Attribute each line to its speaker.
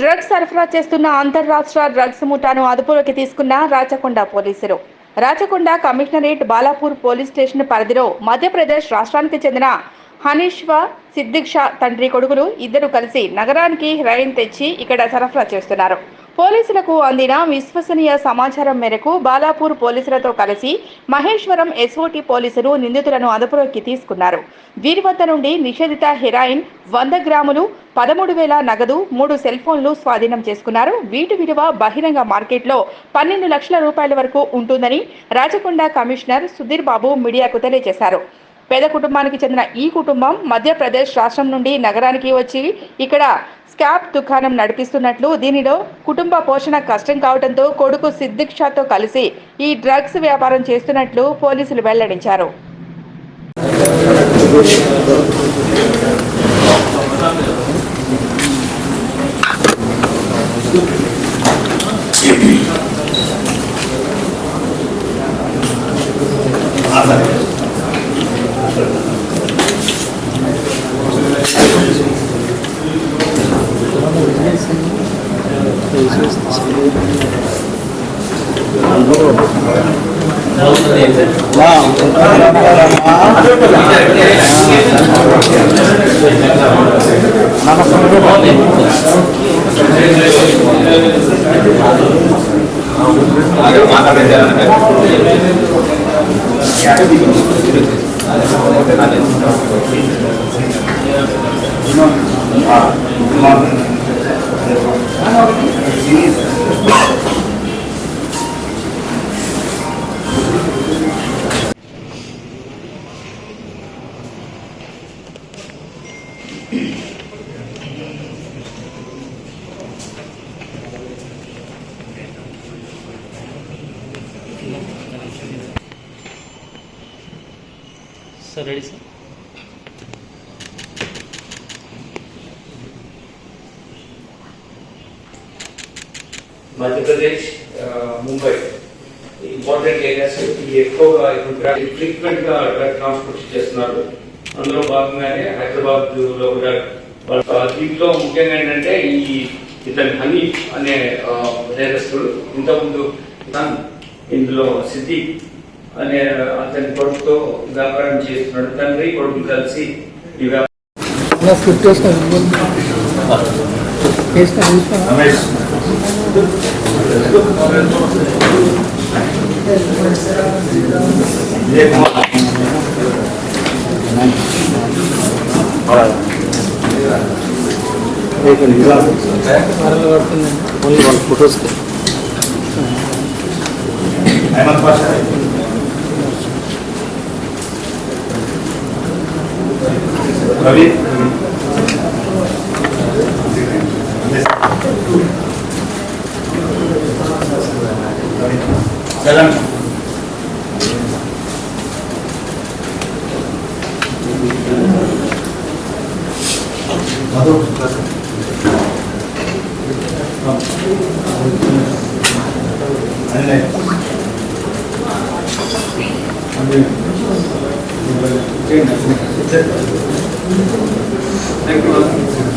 Speaker 1: Drugs సరఫరా చేస్తున్న అంతర్రాష్ట్ర డ్రగ్స్ ముఠాను అదుపులోకి తీసుకున్న రాచకొండ పోలీసులు. Rachakonda commissionerate Balapur police station పరిధిలో మధ్యప్రదేశ్ రాష్ట్రానికి చెందిన హనీష్వ సిద్దిక్ షా తండ్రి కొడుకులు ఇద్దరు కలిసి నగరానికి హెరాయిన్ తెచ్చి ఇక్కడ సరఫరా చేస్తున్నారు. పోలీసులకు అందిన విశ్వసనీయ సమాచారం మేరకు బాలాపూర్ పోలీసులతో కలిసి మహేశ్వరం ఎస్ఓటి పోలీసులు నిందితులను అదుపులోకి తీసుకున్నారు. వీరి వద్ద నుండి నిషేధిత హెరాయిన్ వంద గ్రాములు పదమూడు వేల నగదు మూడు సెల్ ఫోన్లు స్వాధీనం చేసుకున్నారు. వీటి విలువ బహిరంగ మార్కెట్లో పన్నెండు లక్షల రూపాయల వరకు ఉంటుందని రాచకొండ కమిషనర్ సుధీర్ బాబు మీడియాకు తెలియజేశారు. పేద కుటుంబానికి చెందిన ఈ కుటుంబం మధ్యప్రదేశ్ రాష్ట్రం నుండి నగరానికి వచ్చి ఇక్కడ స్కాప్ దుకాణం నడిపిస్తున్నట్లు దీనిలో కుటుంబ పోషణ కష్టం కావడంతో కొడుకు సిద్దిక్ షాతో కలిసి ఈ డ్రగ్స్ వ్యాపారం చేస్తున్నట్లు పోలీసులు వెల్లడించారు.
Speaker 2: మాట్లాడేదాన్ని ಸರ್ ಹೇಳಿ
Speaker 3: sir Madhya Pradesh Mumbai. Important areas ఈ ఎక్కువగా ఇప్పుడు ఫ్రీక్వెంట్గా డ్రగ్ ట్రాన్స్పోర్ట్ చేస్తున్నారు. అందులో భాగంగానే హైదరాబాద్లో కూడా దీంట్లో ముఖ్యంగా ఏంటంటే ఈ ఇతని హనీ అనే నేరస్తుడు. ఇంతకుముందు ఇందులో సిద్ధి అనే అతని కొడుకుతో వ్యాపారం చేస్తున్నాడు. తండ్రి కొడుకు కలిసి ఈ వ్యాపారం
Speaker 4: ఓన్లీ వాళ్ళ ఫొటోస్కి
Speaker 3: రవి చలం Thank you.